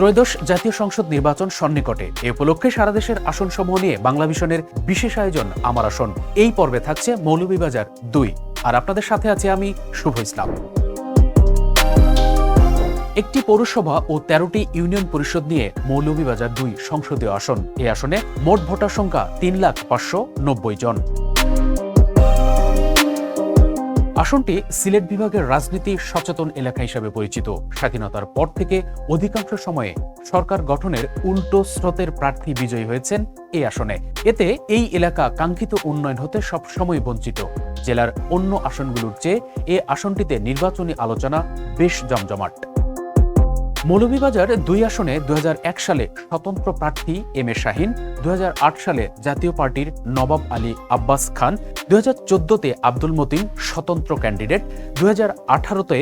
ত্রয়োদশ জাতীয় সংসদ নির্বাচন সন্নিকটে। এ উপলক্ষে সারা দেশের আসনসমূহ নিয়ে বাংলা ভিশনের বিশেষ আয়োজন আমার আসন। এই পর্বে থাকছে মৌলভীবাজার দুই। আর আপনাদের সাথে আছে আমি শুভ ইসলাম। একটি পৌরসভা ও তেরোটি ইউনিয়ন পরিষদ নিয়ে মৌলভীবাজার দুই সংসদীয় আসন। এই আসনে মোট ভোটার সংখ্যা তিন লাখ পাঁচশো নব্বই জন। আসনটি সিলেট বিভাগের রাজনীতি সচেতন এলাকা হিসেবে পরিচিত। স্বাধীনতার পর থেকে অধিকাংশ সময়ে সরকার গঠনের উল্টো স্রোতের প্রার্থী বিজয়ী হয়েছেন এই আসনে। এতে এই এলাকা কাঙ্ক্ষিত উন্নয়ন হতে সবসময় বঞ্চিত। জেলার অন্য আসনগুলোর চেয়ে এ আসনটিতে নির্বাচনী আলোচনা বেশ জমজমাট। মৌলভীবাজার দুই আসনে দু হাজার এক সালে স্বতন্ত্র প্রার্থী এম এ শাহিন দু হাজার আট সালে জাতীয় পার্টির নবাব আলী আব্বাস খান, দুই হাজার চোদ্দ তে আব্দুল মতিন স্বতন্ত্র ক্যান্ডিডেট দু তে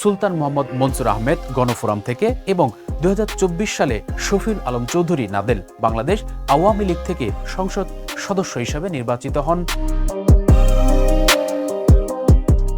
সুলতান মোহাম্মদ মনসুর আহমেদ গণফোরাম থেকে এবং দু হাজার চব্বিশ সালে শফিউল আলম চৌধুরী নাদেল, বাংলাদেশ আওয়ামী লীগ থেকে সংসদ সদস্য হিসাবে নির্বাচিত হন।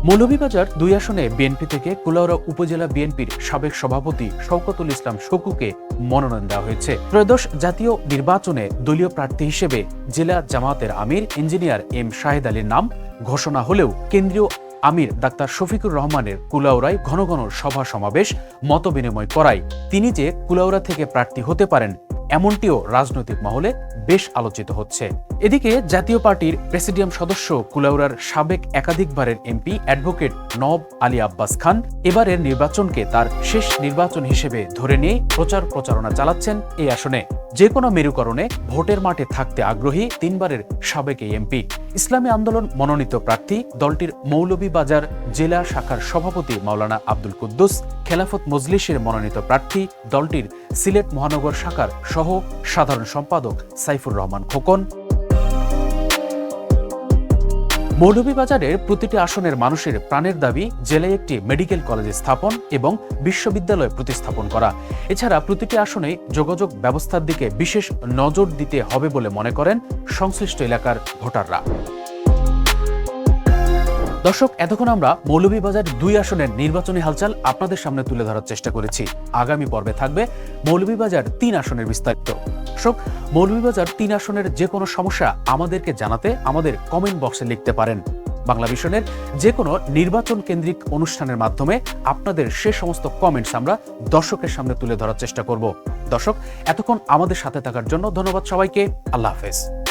মৌলভীবাজার দুই আসনে বিএনপি থেকে কুলাউড়া উপজেলা বিএনপির সাবেক সভাপতি শওকতুল ইসলাম শকুকে মনোনয়ন দেওয়া হয়েছে। ত্রয়োদশ জাতীয় নির্বাচনে দলীয় প্রার্থী হিসেবে জেলা জামায়াতের আমির ইঞ্জিনিয়ার এম শাহেদ আলীর নাম ঘোষণা হলেও কেন্দ্রীয় আমির ডাক্তার শফিকুর রহমানের কুলাউড়ায় ঘন ঘন সভা সমাবেশ মত বিনিময় করায়। তিনি যে কুলাউড়া থেকে প্রার্থী হতে পারেন এমনটিও রাজনৈতিক মহলে বেশ আলোচিত হচ্ছে। এদিকে জাতীয় পার্টির প্রেসিডিয়াম সদস্য কুলাউরার সাবেক একাধিকবারের এমপি অ্যাডভোকেট নব আলী আব্বাস খান এবারের নির্বাচনকে তার শেষ নির্বাচন হিসেবে ধরে নিয়ে প্রচার প্রচারণা চালাচ্ছেন এই আসনে। যে কোনো মেরুকরণে ভোটের মাঠে থাকতে আগ্রহী তিনবারের সাবেক এই এমপি ইসলামী আন্দোলন মনোনীত প্রার্থী দলটির মৌলভীবাজার জেলা শাখার সভাপতি মাওলানা আব্দুল কুদ্দুস, খেলাফত মজলিসের মনোনীত প্রার্থী দলটির সিলেট মহানগর শাখার সহ সাধারণ সম্পাদক সাইফুর রহমান খোকন মৌলভীবাজারের প্রতিটি আসনের মানুষের প্রাণের দাবি জেলায় একটি মেডিকেল কলেজ স্থাপন এবং বিশ্ববিদ্যালয় প্রতিস্থাপন করা। এছাড়া প্রতিটি আসনে যোগাযোগ ব্যবস্থার দিকে বিশেষ নজর দিতে হবে বলে মনে করেন সংশ্লিষ্ট এলাকার ভোটাররা। দর্শক, এতক্ষণ আমরা মৌলভীবাজার দুই আসনের নির্বাচনী হালচাল আপনাদের সামনে তুলে ধরার চেষ্টা করেছি। আগামী পর্বে থাকবে মৌলভীবাজার তিন আসনের বিস্তারিত। দর্শক, মৌলভীবাজার তিন আসনের যে কোনো সমস্যা আমাদেরকে জানাতে আমাদের কমেন্ট বক্সে লিখতে পারেন। বাংলা ভিশনের যে কোনো নির্বাচন কেন্দ্রিক অনুষ্ঠানের মাধ্যমে আপনাদের সে সমস্ত কমেন্টস আমরা দর্শকের সামনে তুলে ধরার চেষ্টা করব। দর্শক, এতক্ষণ আমাদের সাথে থাকার জন্য ধন্যবাদ সবাইকে। আল্লাহ হাফেজ।